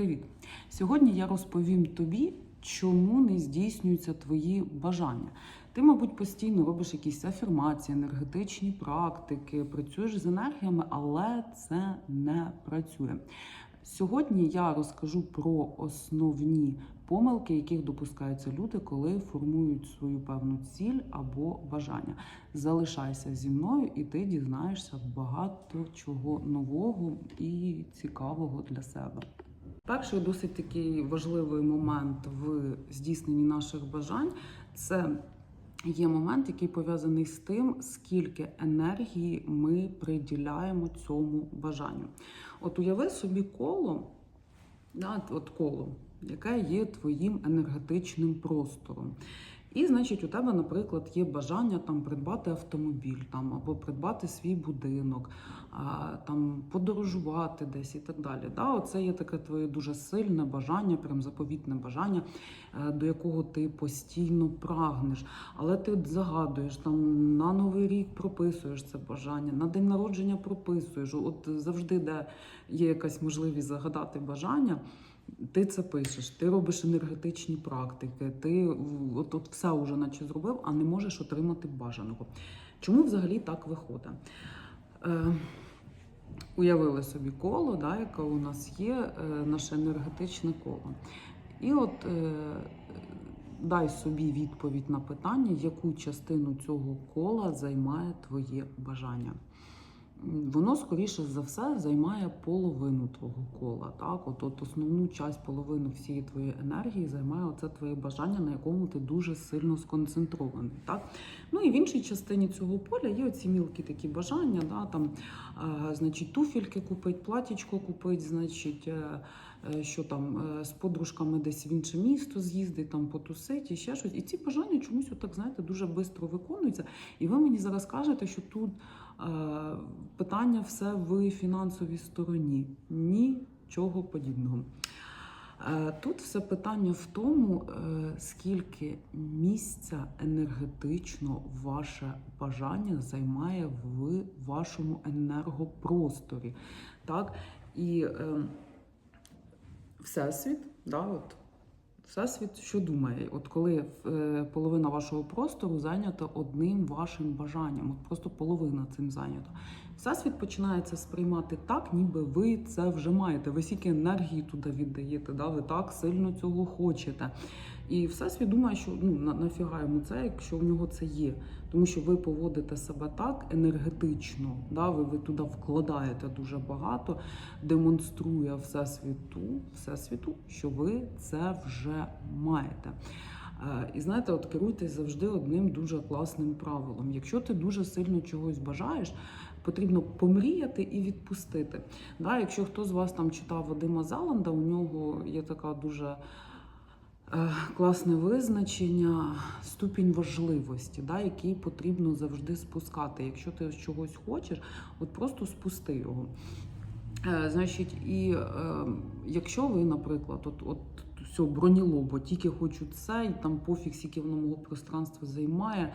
Привіт! Сьогодні я розповім тобі, чому не здійснюються твої бажання. Ти, мабуть, постійно робиш якісь афірмації, енергетичні практики, працюєш з енергіями, але це не працює. Сьогодні я розкажу про основні помилки, яких допускаються люди, коли формують свою певну ціль або бажання. Залишайся зі мною, і ти дізнаєшся багато чого нового і цікавого для себе. Перший досить такий важливий момент в здійсненні наших бажань це є момент, який пов'язаний з тим, скільки енергії ми приділяємо цьому бажанню. От уяви собі коло, да, от коло, яке є твоїм енергетичним простором. І, значить, у тебе, наприклад, є бажання там придбати автомобіль, там або придбати свій будинок, а, там подорожувати десь і так далі. Да? Оце є таке твоє дуже сильне бажання, прям заповітне бажання, е, до якого ти постійно прагнеш. Але ти загадуєш там на новий рік прописуєш це бажання, на день народження прописуєш. От завжди, де є якась можливість загадати бажання. Ти це пишеш, ти робиш енергетичні практики, ти от, от все вже наче зробив, а не можеш отримати бажаного. Чому взагалі так виходить? Е, уявили собі коло, да, яке у нас є, е, наше енергетичне коло. І от е, дай собі відповідь на питання, яку частину цього кола займає твоє бажання воно скоріше за все займає половину твого кола. Так, от, от основну часть половину всієї твоєї енергії займає оце твоє бажання, на якому ти дуже сильно сконцентрований. Так? Ну і в іншій частині цього поля є оці мілкі такі бажання, да, там, е, значить, туфельки купить, платічко купить, значить. Е, що там з подружками десь в інше місто з'їздить, там потусить і ще щось. І ці бажання чомусь, отак, знаєте, дуже швидко виконуються. І ви мені зараз кажете, що тут е, питання все в фінансовій стороні. Нічого подібного. Е, тут все питання в тому, е, скільки місця енергетично ваше бажання займає в вашому енергопросторі. Так? І е, Всесвіт, да, от, Всесвіт, що думає? От коли е, половина вашого простору зайнята одним вашим бажанням, от просто половина цим зайнята. Всесвіт починає це сприймати так, ніби ви це вже маєте. Ви стільки енергії туди віддаєте, да? ви так сильно цього хочете. І всесвіт думає, що ну на, нафіга йому це, якщо в нього це є. Тому що ви поводите себе так енергетично, да? ви, ви туди вкладаєте дуже багато, демонструє всесвіту, всесвіту, що ви це вже маєте. Е, І знаєте, от керуйтесь завжди одним дуже класним правилом. Якщо ти дуже сильно чогось бажаєш, потрібно помріяти і відпустити. Да, Якщо хто з вас там читав Вадима Заланда, у нього є така дуже е, класне визначення, ступінь важливості, да, який потрібно завжди спускати. Якщо ти чогось хочеш, от просто спусти його. Е, Значить, і е, якщо ви, наприклад, от, от все, бронілобо, тільки хочу це, і там пофіг, скільки воно мого пространства займає.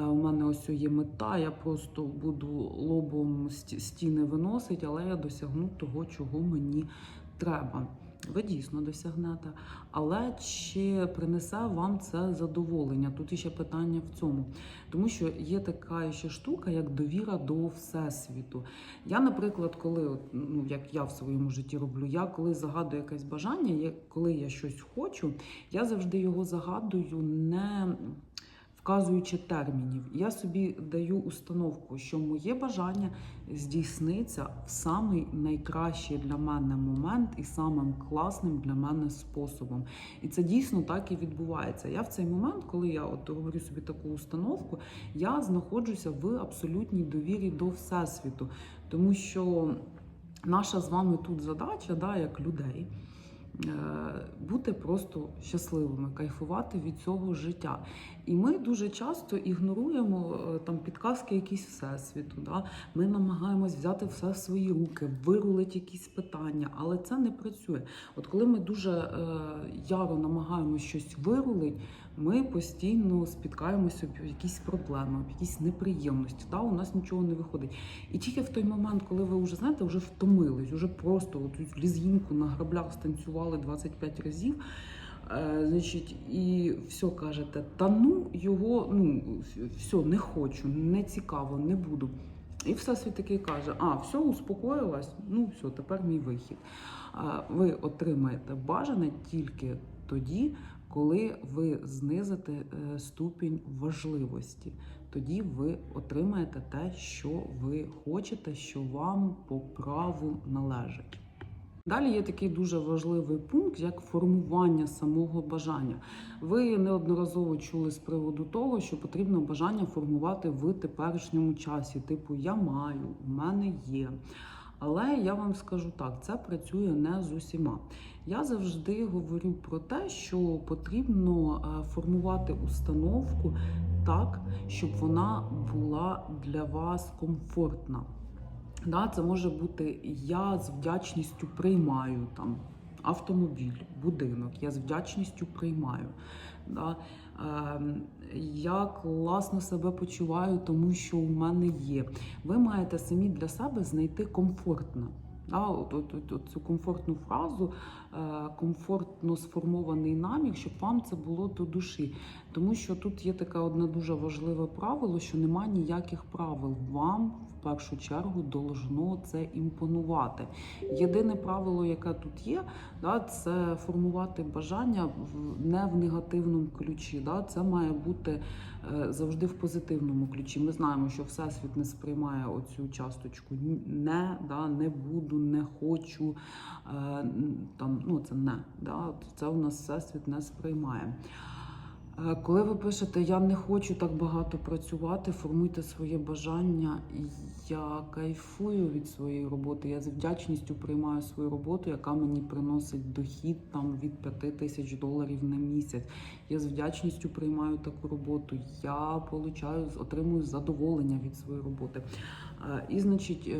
Е, у мене ось є мета, я просто буду лобом стіни виносити, але я досягну того, чого мені треба. Ви дійсно досягнете. Але чи принесе вам це задоволення? Тут іще питання в цьому. Тому що є така ще штука, як довіра до всесвіту. Я, наприклад, коли ну як я в своєму житті роблю, я коли загадую якесь бажання, коли я щось хочу, я завжди його загадую не вказуючи термінів. Я собі даю установку, що моє бажання здійсниться в самий найкращий для мене момент і самим класним для мене способом. І це дійсно так і відбувається. Я в цей момент, коли я от говорю собі таку установку, я знаходжуся в абсолютній довірі до всесвіту, тому що наша з вами тут задача, да, як людей. е, Бути просто щасливими, кайфувати від цього життя. І ми дуже часто ігноруємо е, там підказки якісь всесвіту. Да? Ми намагаємось взяти все в свої руки, вирулити якісь питання, але це не працює. От коли ми дуже е, яро намагаємося щось вирулити, ми постійно спіткаємося в якісь проблеми, в якісь неприємності. Да? У нас нічого не виходить. І тільки в той момент, коли ви вже знаєте, вже втомились, вже просто от лізгінку на граблях станцювали 25 разів. Е, значить, і все кажете, та ну його, ну все, не хочу, не цікаво, не буду. І всесвіт такий каже: а, все, успокоїлась, ну все, тепер мій вихід. Ви отримаєте бажане тільки тоді, коли ви знизите е, ступінь важливості. Тоді ви отримаєте те, що ви хочете, що вам по праву належить. Далі є такий дуже важливий пункт, як формування самого бажання. Ви неодноразово чули з приводу того, що потрібно бажання формувати в теперішньому часі. Типу, я маю, у мене є. Але я вам скажу так, це працює не з усіма. Я завжди говорю про те, що потрібно е, формувати установку так, щоб вона була для вас комфортна. Да, це може бути я з вдячністю приймаю там автомобіль, будинок. Я з вдячністю приймаю. Да. Е, я класно себе почуваю, тому що у мене є. Ви маєте самі для себе знайти комфортне. Да, от, от, от, от цю комфортну фразу, е, комфортно сформований намір, щоб вам це було до душі. Тому що тут є таке одне дуже важливе правило, що немає ніяких правил. Вам першу чергу должно це імпонувати. Єдине правило, яке тут є, да, це формувати бажання не в негативному ключі. Да, Це має бути е, завжди в позитивному ключі. Ми знаємо, що всесвіт не сприймає оцю часточку не, да, не буду, не хочу. е, Там, ну, це не. Да, Це у нас всесвіт не сприймає. Е, Коли ви пишете Я не хочу так багато працювати, формуйте своє бажання. Я кайфую від своєї роботи. Я з вдячністю приймаю свою роботу, яка мені приносить дохід там від 5 тисяч доларів на місяць. Я з вдячністю приймаю таку роботу. Я получаю, отримую задоволення від своєї роботи. Е, І, значить.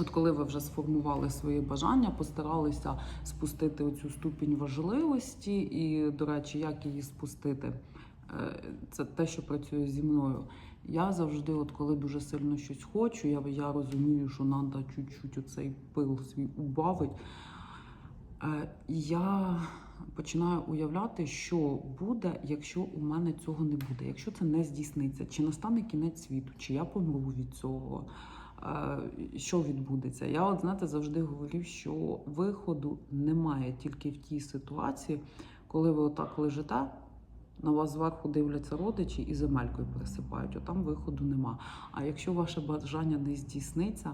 От коли ви вже сформували свої бажання, постаралися спустити оцю ступінь важливості, і, до речі, як її спустити, Е, це те, що працює зі мною. Я завжди, от коли дуже сильно щось хочу, я, я розумію, що треба чуть-чуть оцей пил свій убавить. Е, Я починаю уявляти, що буде, якщо у мене цього не буде, якщо це не здійсниться, чи настане кінець світу, чи я помру від цього. Що відбудеться? Я, от знаєте, завжди говорю, що виходу немає тільки в тій ситуації, коли ви отак лежите, на вас зверху дивляться родичі і земелькою пересипають. Отам виходу нема. А якщо ваше бажання не здійсниться,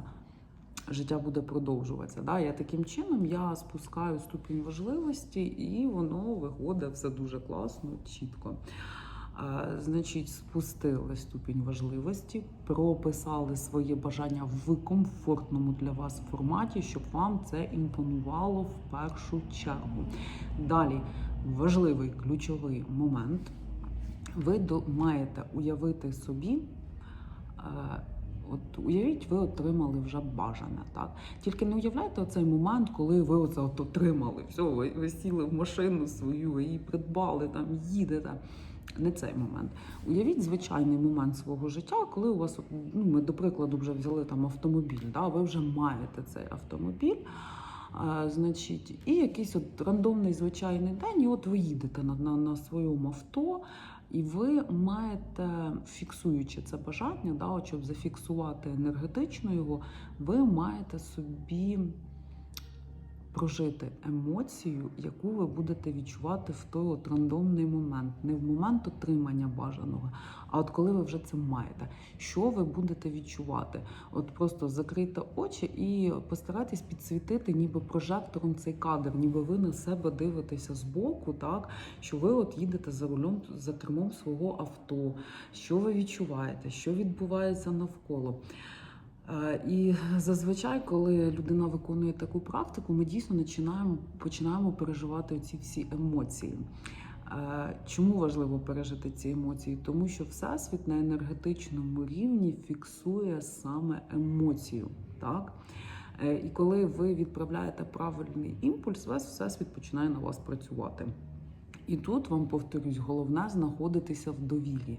життя буде продовжуватися. Да? Я таким чином я спускаю ступінь важливості, і воно виходить все дуже класно, чітко. Значить, спустили ступінь важливості, прописали своє бажання в комфортному для вас форматі, щоб вам це імпонувало в першу чергу. Далі важливий ключовий момент. Ви маєте уявити собі. е, От уявіть, ви отримали вже бажане, так? Тільки не уявляйте оцей момент, коли ви оце от отримали. Все, ви, сіли в машину свою, ви придбали, там їдете. Не цей момент. Уявіть звичайний момент свого життя, коли у вас, ну, ми, до прикладу, вже взяли там автомобіль, да? ви вже маєте цей автомобіль. А, значить, і якийсь от рандомний звичайний день, і от ви їдете на, на, на своєму авто, і ви маєте, фіксуючи це бажання, да, щоб зафіксувати енергетично його, ви маєте собі прожити емоцію, яку ви будете відчувати в той от рандомний момент, не в момент отримання бажаного, а от коли ви вже це маєте. Що ви будете відчувати? От просто закрийте очі і постарайтесь підсвітити, ніби прожектором цей кадр, ніби ви на себе дивитеся збоку, так що ви от їдете за рулем за кермом свого авто, що ви відчуваєте, що відбувається навколо. Е, І зазвичай, коли людина виконує таку практику, ми дійсно починаємо, починаємо переживати ці всі емоції. Е, Чому важливо пережити ці емоції? Тому що Всесвіт на енергетичному рівні фіксує саме емоцію. Так? Е, І коли ви відправляєте правильний імпульс, весь всесвіт починає на вас працювати. І тут вам повторюсь, головне знаходитися в довірі.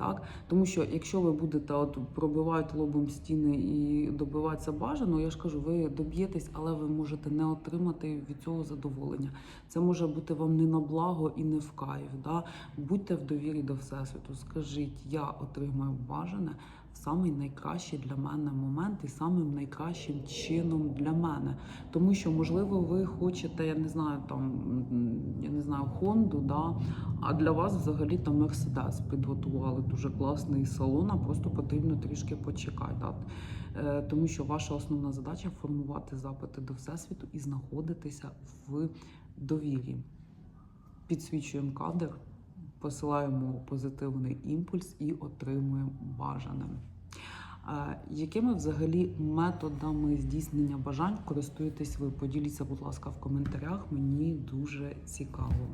Так, тому що якщо ви будете от пробивати лобом стіни і добиватися бажано, я ж кажу, ви доб'єтесь, але ви можете не отримати від цього задоволення. Це може бути вам не на благо і не в кайф. Да? Будьте в довірі до всесвіту. Скажіть, я отримаю бажане самий найкращий для мене момент і самим найкращим чином для мене. Тому що, можливо, ви хочете, я не знаю, там я не знаю, Хонду, да, а для вас взагалі там Мерседес підготували дуже класний салон, а просто потрібно трішки почекати. Да? Е, Тому що ваша основна задача формувати запити до всесвіту і знаходитися в довірі. Підсвічуємо кадр, посилаємо позитивний імпульс і отримуємо бажане. Якими взагалі методами здійснення бажань користуєтесь ви? Поділіться, будь ласка, в коментарях. Мені дуже цікаво.